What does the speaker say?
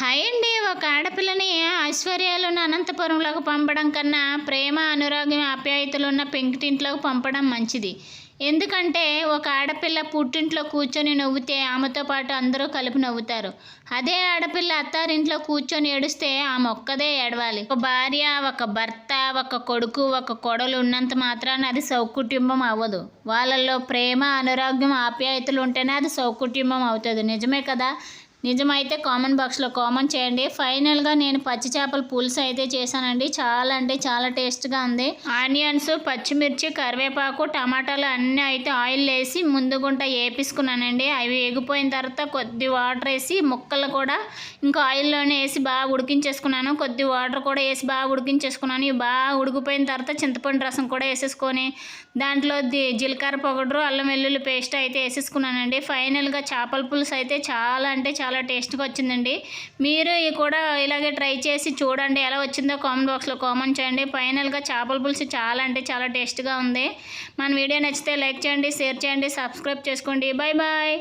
Hi అండి ఒక ఆడపిల్లని ఐశ్వర్యాలున్న అనంతపురంలోకి పంపడం కన్నా ప్రేమ అనురాగం ఆప్యాయతలు ఉన్న పెంకిటింట్లోకి పంపడం మంచిది. ఎందుకంటే ఒక ఆడపిల్ల పుట్టింట్లో కూర్చొని నవ్వుతే ఆమెతో పాటు అందరూ కలిపి నవ్వుతారు. అదే ఆడపిల్ల అత్తారింట్లో కూర్చొని ఏడుస్తే ఆమె ఒక్కదే ఏడవాలి. ఒక భార్య ఒక భర్త ఒక కొడుకు ఒక కొడలు ఉన్నంత మాత్రాన అది సౌకుటుంబం అవ్వదు. వాళ్ళల్లో ప్రేమ అనురాగ్యం ఆప్యాయతలు ఉంటేనే అది సౌకుటుంబం అవుతుంది. నిజమే కదా? నిజమైతే కామెంట్ బాక్స్లో కామెంట్ చేయండి. ఫైనల్గా నేను పచ్చి చేపల పులుసు అయితే చేశానండి. చాలా అంటే చాలా టేస్ట్గా ఉంది. ఆనియన్స్ పచ్చిమిర్చి కరివేపాకు టమాటాలు అన్నీ అయితే ఆయిల్ వేసి ముందుగుంట వేపించుకున్నానండి అవి ఎగిపోయిన తర్వాత కొద్ది వాటర్ వేసి ముక్కలు కూడా ఇంకా ఆయిల్లోనే వేసి బాగా ఉడికించేసుకున్నాను. కొద్ది వాటర్ కూడా వేసి బాగా ఉడికించేసుకున్నాను. ఇవి బాగా ఉడికిపోయిన తర్వాత చింతపండు రసం కూడా వేసేసుకొని దాంట్లో ది- జీలకర్ర పొగడ్రు అల్లం వెల్లుల్లి పేస్ట్ అయితే వేసేసుకున్నానండి. ఫైనల్గా చేపల పులుసు అయితే చాలా అంటే చాలా చాలా టేస్ట్గా వచ్చిందండి. మీరు కూడా ఇలాగే ట్రై చేసి చూడండి. ఎలా వచ్చిందో కామెంట్ బాక్స్లో కామెంట్ చేయండి. ఫైనల్గా చేపల పులుసు చాలా అంటే చాలా టేస్ట్గా ఉంది. మన వీడియో నచ్చితే లైక్ చేయండి షేర్ చేయండి సబ్స్క్రైబ్ చేసుకోండి. Bye bye